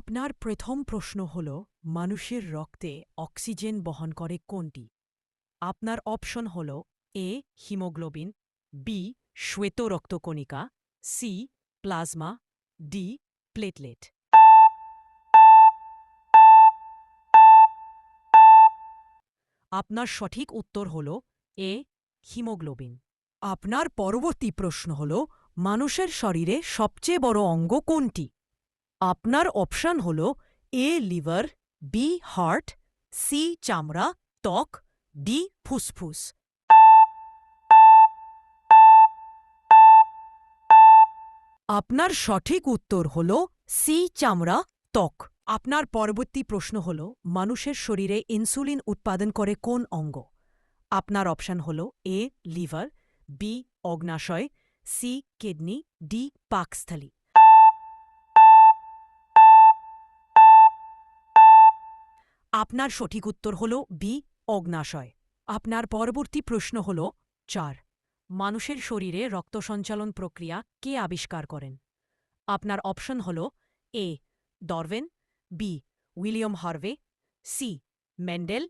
আপনার প্রথম প্রশ্ন হল, মানুষের রক্তে অক্সিজেন বহন করে কোনটি? আপনার অপশন হল, এ, হিমোগ্লোবিন, বি শ্বেত রক্তকণিকা সি, প্লাজমা, ডি, প্লেটলেট। আপনার সঠিক উত্তর হল, এ, হিমোগ্লোবিন। আপনার পরবর্তী প্রশ্ন হল, মানুষের শরীরে সবচেয়ে বড় অঙ্গ কোনটি? আপনার অপশন হল A liver, B heart, C চামড়া, ত্বক, ডি ফুসফুস। আপনার সঠিক উত্তর হল সি চামড়া, ত্বক। আপনার পরবর্তী প্রশ্ন হল, মানুষের শরীরে ইনসুলিন উৎপাদন করে কোন অঙ্গ? আপনার অপশন হল এ লিভার, বি অগ্নাশয়, সি কিডনি, ডি পাকস্থলী। আপনার সঠিক উত্তর হল বি, অগ্নাশয়। আপনার পরবর্তী প্রশ্ন হল চার, মানুষের শরীরে রক্ত সঞ্চালন প্রক্রিয়া কে আবিষ্কার করেন? আপনার অপশন হল A Darwin B, William Harvey, C Mendel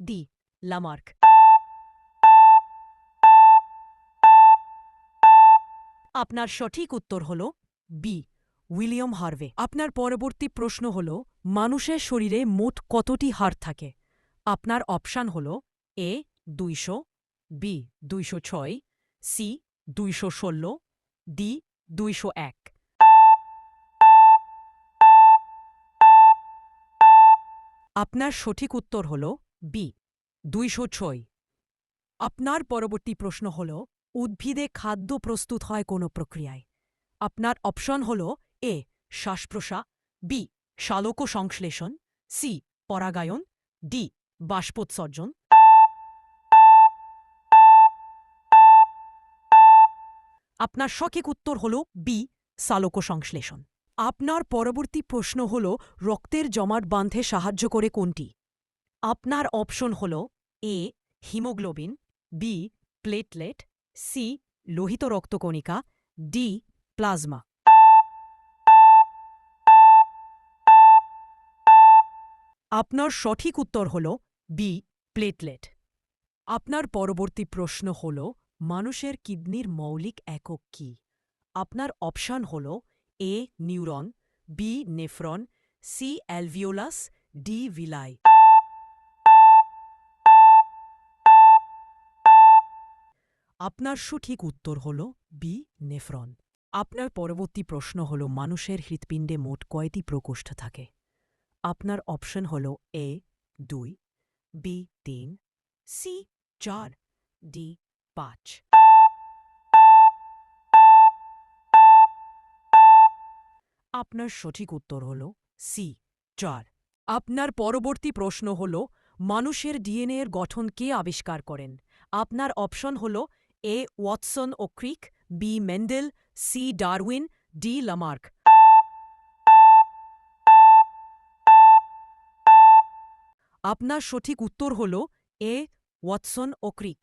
D, Lamarck. আপনার সঠিক উত্তর হল বি উইলিয়াম হার্ভে। আপনার পরবর্তী প্রশ্ন হল, মানুষের শরীরে মোট কতটি হাড় থাকে? আপনার অপশান হল, এ দুইশো, বি দুইশো ছয়, সি দুইশো ষোলো, ডি দুইশো এক। আপনার সঠিক উত্তর হল, বি দুইশো ছয়। আপনার পরবর্তী প্রশ্ন হল, উদ্ভিদে খাদ্য প্রস্তুত হয় কোনো প্রক্রিয়ায়? আপনার অপশন হল এ শ্বাস প্রশ্বাস বি শালক সংশ্লেষণ সি, পরাগায়ন, ডি, বাষ্পোৎসর্জন। আপনার সঠিক উত্তর হল বি সালোক সংশ্লেষণ আপনার পরবর্তী প্রশ্ন হল, রক্তের জমাট বাঁধে সাহায্য করে কোনটি? আপনার অপশন হল, A, haemoglobin, B, platelet, C, লোহিত রক্তকণিকা, ডি, প্লাজমা। আপনার সঠিক উত্তর হল বি, প্লেটলেট। আপনার পরবর্তী প্রশ্ন হল, মানুষের কিডনির মৌলিক একক কি? আপনার অপশান হল A, neuron, B, nephron, C, alveolus, D villi আপনার সঠিক উত্তর হল বি, নেফ্রন। আপনার পরবর্তী প্রশ্ন হল, মানুষের হৃৎপিণ্ডে মোট কয়টি প্রকোষ্ঠ থাকে? আপনার অপশন হল এ, দুই, বি, তিন, সি, চার, ডি, পাঁচ। আপনার সঠিক উত্তর হল সি, চার। আপনার পরবর্তী প্রশ্ন হল, মানুষের ডিএনএ এর গঠন কে আবিষ্কার করেন? আপনার অপশন হল A, Watson O Crick, B, Mendel, C, Darwin, D, Lamarck. আপনার সঠিক উত্তর হল এ ওয়াটসন ও ক্রিক।